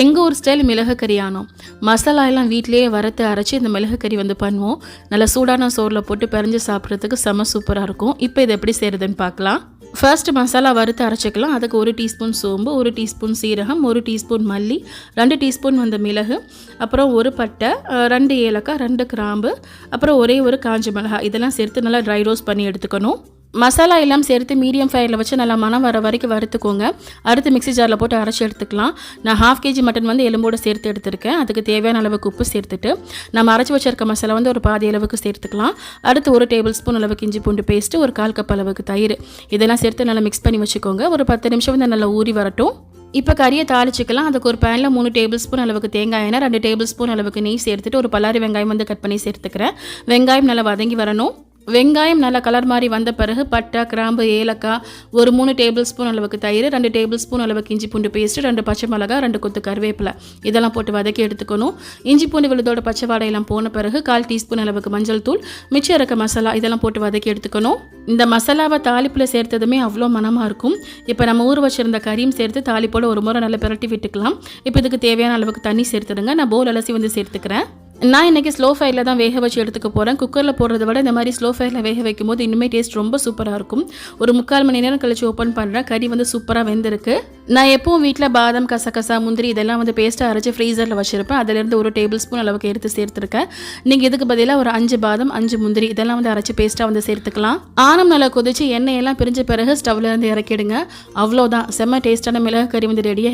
எங்கள் ஊர் ஸ்டைல் மிளகு கறி ஆனோம். மசாலா எல்லாம் வீட்டிலேயே வறுத்து அரைச்சி இந்த மிளகு கறி வந்து பண்ணுவோம். நல்லா சூடான சோறில் போட்டு பிறஞ்சு சாப்பிட்றதுக்கு செம சூப்பராக இருக்கும். இப்போ இதை எப்படி செய்கிறதுன்னு பார்க்கலாம். ஃபர்ஸ்ட் மசாலா வறுத்து அரைச்சிக்கலாம். அதுக்கு ஒரு டீஸ்பூன் சோம்பு ஒரு டீஸ்பூன் சீரகம் ஒரு டீஸ்பூன் மல்லி ரெண்டு டீஸ்பூன் வந்த மிளகு அப்புறம் ஒரு பட்டை ரெண்டு ஏலக்காய் ரெண்டு கிராம்பு அப்புறம் ஒரே ஒரு காஞ்ச மிளகாய். இதெல்லாம் சேர்த்து நல்லா ட்ரை ரோஸ்ட் பண்ணி எடுத்துக்கணும். மசாலா எல்லாம் சேர்த்து மீடியம் ஃபயரில் வச்சு நல்லா மனம் வர வரைக்கும் வறுத்துக்கோங்க. அடுத்து மிக்ஸி ஜாரில் போட்டு அரைச்சி எடுத்துக்கலாம். நான் ஹாஃப் கேஜி மட்டன் வந்து எலும்போடு சேர்த்து எடுத்திருக்கேன். அதுக்கு தேவையான அளவுக்கு உப்பு சேர்த்துட்டு நம்ம அரைச்சி வச்சிருக்க மசாலா வந்து ஒரு பாதி அளவுக்கு சேர்த்துக்கலாம். அடுத்து ஒரு டேபிள் ஸ்பூன் அளவுக்கு இஞ்சி பூண்டு பேஸ்ட்டு ஒரு கால் கப் அளவுக்கு தயிர். இதெல்லாம் சேர்த்து நல்லா மிக்ஸ் பண்ணி வச்சுக்கோங்க. ஒரு பத்து நிமிஷம் வந்து நல்லா ஊறி வரட்டும். இப்போ கறியை தாளிச்சிக்கலாம். அதுக்கு ஒரு பேனில் மூணு டேபிள் ஸ்பூன் அளவுக்கு தேங்காய் எண்ணெய் ரெண்டு டேபிள் ஸ்பூன் அளவுக்கு நெய் சேர்த்துட்டு ஒரு பல்லாரி வெங்காயம் வந்து கட் பண்ணி சேர்த்துக்கிறேன். வெங்காயம் நல்லா வதங்கி வரணும். வெங்காயம் நல்லா கலர் மாதிரி வந்த பிறகு பட்டை கிராம்பு ஏலக்காய் ஒரு மூணு டேபிள் ஸ்பூன் அளவுக்கு தயிர் ரெண்டு டேபிள் ஸ்பூன் அளவுக்கு இஞ்சி பூண்டு பேஸ்ட்டு ரெண்டு பச்சை மிளகாய் ரெண்டு கொத்து கருவேப்பிலை. இதெல்லாம் போட்டு வதக்கி எடுத்துக்கணும். இஞ்சி பூண்டு விழுதோட பச்சை வாடையெல்லாம் போன பிறகு கால் டீஸ்பூன் அளவுக்கு மஞ்சள் தூள் மிச்சம் இருக்க மசாலா இதெல்லாம் போட்டு வதக்கி எடுத்துக்கணும். இந்த மசாலாவை தாளிப்பில் சேர்த்ததுமே அவ்வளோ மனமாக இருக்கும். இப்போ நம்ம ஊற வச்சுருந்த கறியும் சேர்த்து தாளிப்போட ஒரு முறை நல்லா பிரட்டி விட்டுக்கலாம். இப்போ இதுக்கு தேவையான அளவுக்கு தண்ணி சேர்த்துடுங்க. நான் போல் அலசி வந்து சேர்த்துக்கிறேன். நான் இன்றைக்கி ஸ்லோ ஃபயரில் தான் வேக வச்சு எடுத்துக்க போகிறேன் குக்கரில் போடுறத விட இந்த மாதிரி ஸ்லோ ஃபயரில் வேக வைக்கும் போது இன்னுமே டேஸ்ட் ரொம்ப சூப்பராக இருக்கும். ஒரு முக்கால் மணி நேரம் கழிச்சு ஓப்பன் பண்ணுறேன் கறி வந்து சூப்பராக வெந்திருக்கு. நான் எப்பவும் வீட்டில் பாதாம் கசகசா முந்திரி இதெல்லாம் வந்து பேஸ்ட்டாக அரைச்சி ஃப்ரீசரில் வச்சுருப்பேன். அதிலேருந்து ஒரு டேபிள் ஸ்பூன் அளவுக்கு எடுத்து சேர்த்துருக்கேன். நீங்கள் இதுக்கு பதிலாக ஒரு அஞ்சு பாதம் அஞ்சு முந்திரி இதெல்லாம் வந்து அரைச்சி பேஸ்ட்டாக வந்து சேர்த்துக்கலாம். ஆனம் நல்லா கொதிச்சு எண்ணெயெல்லாம் பிரிஞ்ச பிறகு ஸ்டவ்லேருந்து இறக்கிடுங்க. அவ்வளோதான் செம்ம டேஸ்ட்டான மிளகு கறி வந்து ரெடி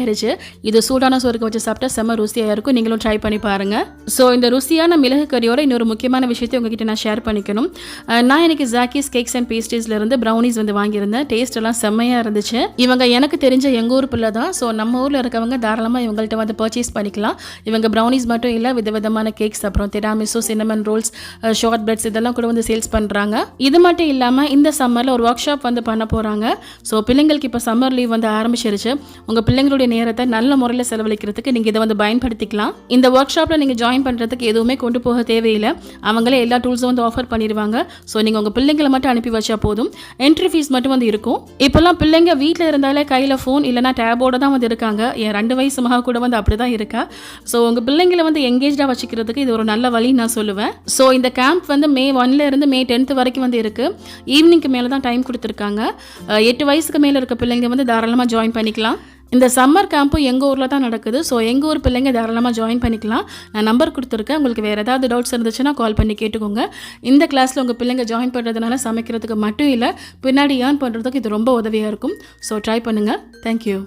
இது சூடான சோறுக்கு வச்சு சாப்பிட்டா செம்ம ருசியாக இருக்கும். நீங்களும் ட்ரை பண்ணி பாருங்கள் ஸோ இந்த ருசியான மிளகு கறியோட இன்னொரு முக்கியமான விஷயத்தை உங்ககிட்ட நான் ஷேர் பண்ணிக்கணும். நான் எனக்கு ஜாக்கீஸ் கேக்ஸ் அண்ட் பேஸ்ட்ரீஸ்ல இருந்து ப்ரௌனிஸ் வந்து வாங்கியிருந்தேன். டேஸ்ட் எல்லாம் செம்மையாக இருந்துச்சு. இவங்க எனக்கு தெரிஞ்ச எங்கள் ஊர் பிள்ளை தான். ஸோ நம்ம ஊரில் இருக்கவங்க தாராளமாக இவங்கள்ட்ட வந்து பர்ச்சேஸ் பண்ணிக்கலாம். இவங்க ப்ரௌனிஸ் மட்டும் இல்லை விதவிதமான கேக்ஸ் அப்புறம் tiramisu cinnamon rolls short breads இதெல்லாம் கூட வந்து சேல்ஸ் பண்ணுறாங்க இது மட்டும் இல்லாமல் இந்த சம்மரில் ஒரு ஒர்க் ஷாப் வந்து பண்ண போகிறாங்க ஸோ பிள்ளைங்களுக்கு இப்போ சம்மர் லீவ் வந்து ஆரம்பிச்சிருச்சு. உங்கள் பிள்ளைங்களுடைய நேரத்தை நல்ல முறையில் செலவழிக்கிறதுக்கு நீங்கள் இதை வந்து பயன்படுத்திக்கலாம். இந்த ஒர்க் ஷாப்பில் நீங்கள் ஜாயின் பண்ணுறதுக்கு எதுவுமே கொண்டு போக தேவையில்லை. அவங்களே எல்லா டூல்ஸும் வந்து ஆஃபர் பண்ணிடுவாங்க. ஸோ நீங்கள் உங்கள் பிள்ளைங்களை மட்டும் அனுப்பி வச்சா போதும். என்ட்ரி ஃபீஸ் மட்டும் வந்து இருக்கும். இப்போல்லாம் பிள்ளைங்க வீட்டில் இருந்தாலே கையில் ஃபோன் இல்லைனா டேபோட தான் வந்து இருக்காங்க. என் ரெண்டு வயசு மகா கூட வந்து அப்படி தான் இருக்கா. ஸோ உங்கள் பிள்ளைங்களை வந்து எங்கேஜாக வச்சுக்கிறதுக்கு இது ஒரு நல்ல வழி நான் சொல்லுவேன். ஸோ இந்த கேம்ப் வந்து மே ஒன்ல இருந்து மே டென்த் வரைக்கும் வந்து இருக்குது ஈவினிங்க்கு மேலே தான் டைம் கொடுத்துருக்காங்க எட்டு வயசுக்கு மேலே இருக்க பிள்ளைங்க வந்து தாராளமாக ஜாயின் பண்ணிக்கலாம். இந்த சம்மர் கேம்ப்பு எங்கள் ஊரில் தான் நடக்குது. ஸோ எங்கள் ஊர் பிள்ளைங்க தாராளமாக ஜாயின் பண்ணிக்கலாம். நான் நம்பர் கொடுத்துருக்கேன். உங்களுக்கு வேறு ஏதாவது டவுட்ஸ் இருந்துச்சுன்னா கால் பண்ணி கேட்டுக்கோங்க. இந்த கிளாஸில் உங்கள் பிள்ளைங்க ஜாயின் பண்ணுறதுனால சமைக்கிறதுக்கு மட்டும் இல்லை பின்னாடி ஏர்ன் பண்ணுறதுக்கு இது ரொம்ப உதவியாக இருக்கும். ஸோ ட்ரை பண்ணுங்கள் தேங்க்யூ